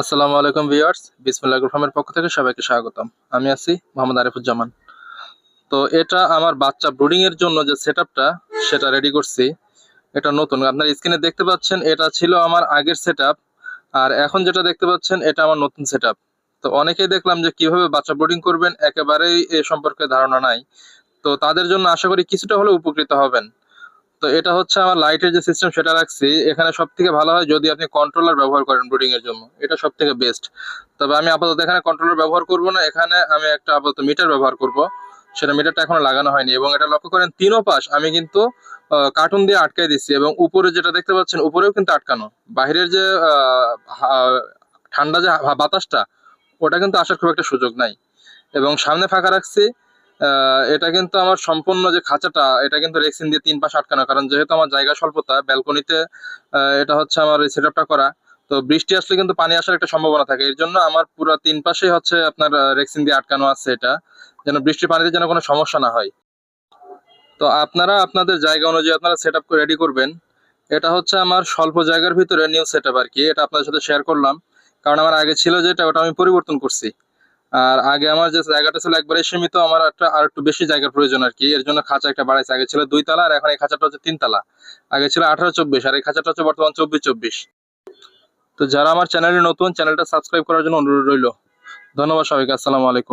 আসসালামু আলাইকুম ভিউয়ার্স, বিসমিল্লাহ ফার্মের পক্ষ থেকে সবাইকে স্বাগতম। আমি আছি মোহাম্মদ আরিফুজ্জামান। তো এটা আমার বাচ্চা ব্রুডিং এর জন্য যে সেটআপটা সেটা রেডি করছি। এটা নতুন। আপনার স্ক্রিনে দেখতে পাচ্ছেন, এটা ছিল আমার আগের সেটআপ আর এখন যেটা দেখতে পাচ্ছেন, এটা আমার নতুন সেটআপ তো অনেকেই দেখলাম যে কীভাবে বাচ্চা ব্রুডিং করবেন, একেবারেই এ সম্পর্কে ধারণা নাই। তো তাদের জন্য আশা করি কিছুটা হলেও উপকৃত হবেন। তো এটা হচ্ছে আমার লাইটের যে সিস্টেম সেটা রাখছি। এখানে সব থেকে ভালো হয় যদি আপনি কন্ট্রোলার ব্যবহার করেন ব্রুডিং এর জন্য। এটা সব থেকে বেস্ট তবে আমি আপাতত এখানে কন্ট্রোলার ব্যবহার করব না। এখানে আমি একটা আপাতত মিটার ব্যবহার করব। সেটা মিটারটা এখনও লাগানো হয়নি এবং এটা লক্ষ্য করেন তিনও পাশ আমি কিন্তু কার্টুন দিয়ে আটকাই দিচ্ছি এবং উপরে যেটা দেখতে পাচ্ছেন, উপরেও কিন্তু আটকানো। বাইরের যে ঠান্ডা যে বাতাসটা, ওটা কিন্তু আসার খুব একটা সুযোগ নাই। এবং সামনে ফাঁকা রাখছি। এটা কিন্তু আমার সম্পূর্ণ যে খাঁচাটা, এটা কিন্তু রেক্সিন দিয়ে তিন পাশ আটকানো। কারণ যেহেতু আমার জায়গা স্বল্পতা, ব্যালকনিতে এটা হচ্ছে আমার এই সেটআপটা করা। তো বৃষ্টি আসলে কিন্তু পানি আসার একটা সম্ভাবনা থাকে। এর জন্য আমার পুরো তিন পাশে হচ্ছে আপনার রেক্সিন দিয়ে আটকানো আছে এটা, যেন বৃষ্টির পানিতে যেন কোনো সমস্যা না হয়। তো আপনারা আপনাদের জায়গা অনুযায়ী আপনারা সেট আপ করে রেডি করবেন। এটা হচ্ছে আমার স্বল্প জায়গার ভিতরে নিউ সেট আর কি। এটা আপনাদের সাথে শেয়ার করলাম। কারণ আমার আগে ছিল যেটা, ওটা আমি পরিবর্তন করছি। আর আগে আমার যে জায়গাটা ছিল একবারে সীমিত, আমার একটা আর একটু বেশি জায়গার প্রয়োজন আর কি। এর জন্য খাঁচা একটা বাড়াইছে। আগে ছিল দুই তালা, আর এখন এই খাঁচাটা হচ্ছে তিন তালা। আগে ছিল আঠারো চব্বিশ, আর এই খাঁচাটা হচ্ছে বর্তমান চব্বিশ চব্বিশ। তো যারা আমার চ্যানেলে নতুন, চ্যানেলটা সাবস্ক্রাইব করার জন্য অনুরোধ রইল। ধন্যবাদ সবাইকে। আসসালামু আলাইকুম।